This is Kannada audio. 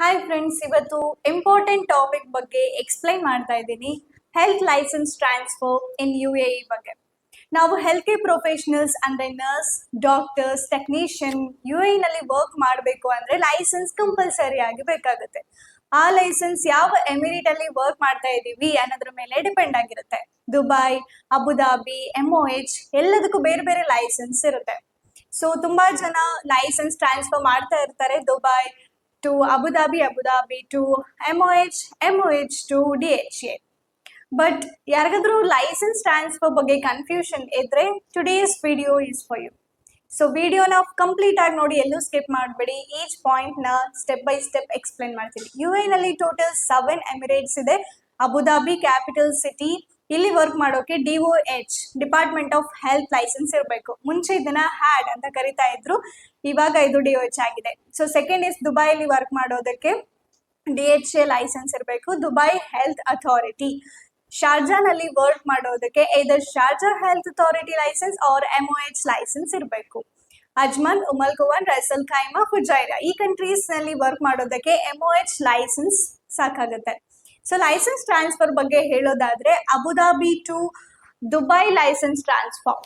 ಹಾಯ್ ಫ್ರೆಂಡ್ಸ್ ಇವತ್ತು ಇಂಪಾರ್ಟೆಂಟ್ ಟಾಪಿಕ್ ಬಗ್ಗೆ ಎಕ್ಸ್ಪ್ಲೈನ್ ಮಾಡ್ತಾ ಇದ್ದೀನಿ. Health license transfer in U A ಬಗ್ಗೆ. ನಾವು ಹೆಲ್ತ್ ಕೇರ್ ಪ್ರೊಫೆಷನಲ್ಸ್ ಅಂದ್ರೆ ನರ್ಸ್ ಡಾಕ್ಟರ್ಸ್ ಟೆಕ್ನಿಷಿಯನ್ ಯು ನಲ್ಲಿ ವರ್ಕ್ ಮಾಡಬೇಕು ಅಂದ್ರೆ ಲೈಸೆನ್ಸ್ ಕಂಪಲ್ಸರಿ ಆಗಿ ಬೇಕಾಗುತ್ತೆ. ಆ ಲೈಸೆನ್ಸ್ ಯಾವ ಎಮಿರೇಟ್ ಅಲ್ಲಿ ವರ್ಕ್ ಮಾಡ್ತಾ ಇದ್ದೀವಿ ಅನ್ನೋದ್ರ ಮೇಲೆ ಡಿಪೆಂಡ್ ಆಗಿರುತ್ತೆ. ದುಬೈ ಅಬುದಾಬಿ ಎಂಒ ಎಚ್ ಎಲ್ಲದಕ್ಕೂ ಬೇರೆ ಬೇರೆ ಲೈಸೆನ್ಸ್ ಇರುತ್ತೆ. ಸೊ ತುಂಬಾ ಜನ ಲೈಸೆನ್ಸ್ ಟ್ರಾನ್ಸ್ಫರ್ ಮಾಡ್ತಾ ಇರ್ತಾರೆ Dubai to Abu Dhabi Dhabi, to Dhabi to H MOH to A but ಯಾರಿಗಾದ್ರೂ ಲೈಸೆನ್ಸ್ ಟ್ರಾನ್ಸ್ಫರ್ ಬಗ್ಗೆ ಕನ್ಫ್ಯೂಷನ್ ಇದ್ರೆ today's video is for you so ವಿಡಿಯೋನ ಕಂಪ್ಲೀಟ್ ಆಗಿ ನೋಡಿ ಎಲ್ಲೂ ಸ್ಕಿಪ್ ಮಾಡಬೇಡಿ. ಈಚ್ ಪಾಯಿಂಟ್ನ ಸ್ಟೆಪ್ ಬೈ ಸ್ಟೆಪ್ ಎಕ್ಸ್ಪ್ಲೈನ್ ಮಾಡ್ತೀನಿ. ಯು ಎನಲ್ಲಿ ಟೋಟಲ್ ಸೆವೆನ್ ಎಮಿರೇಟ್ಸ್ ಇದೆ. ಅಬುದಾಬಿ ಕ್ಯಾಪಿಟಲ್ ಸಿಟಿ ಇಲ್ಲಿ ವರ್ಕ್ ಮಾಡೋಕೆ D O H department of health license ಇರಬೇಕು. ಮುಂಚೆ ಇದನ್ನ ಹ್ಯಾಡ್ ಅಂತ ಕರಿತಾ ಇದ್ರು, ಇವಾಗ ಇದು ಡಿ ಒ ಎಚ್ ಆಗಿದೆ. ಸೊ ಸೆಕೆಂಡ್ ಇಸ್ ದುಬೈಲಿ ವರ್ಕ್ ಮಾಡೋದಕ್ಕೆ ಡಿ ಎಚ್ ಎ ಲೈಸೆನ್ಸ್ ಇರಬೇಕು ದುಬೈ ಹೆಲ್ತ್ ಅಥಾರಿಟಿ ಶಾರ್ಜಾನಲ್ಲಿ ವರ್ಕ್ ಮಾಡೋದಕ್ಕೆ ಇದರ್ Sharjah health authority license or M O H license ಇರಬೇಕು. Ajman Umm Al Quwain Ras Al Khaimah Fujairah ಈ ಕಂಟ್ರೀಸ್ನಲ್ಲಿ ವರ್ಕ್ ಮಾಡೋದಕ್ಕೆ ಎಂ ಒ ಎಚ್ ಲೈಸೆನ್ಸ್ ಸಾಕಾಗುತ್ತೆ. ಸೊ ಲೈಸೆನ್ಸ್ ಟ್ರಾನ್ಸ್ಫರ್ ಬಗ್ಗೆ ಹೇಳೋದಾದ್ರೆ Abu Dhabi to Dubai license transfer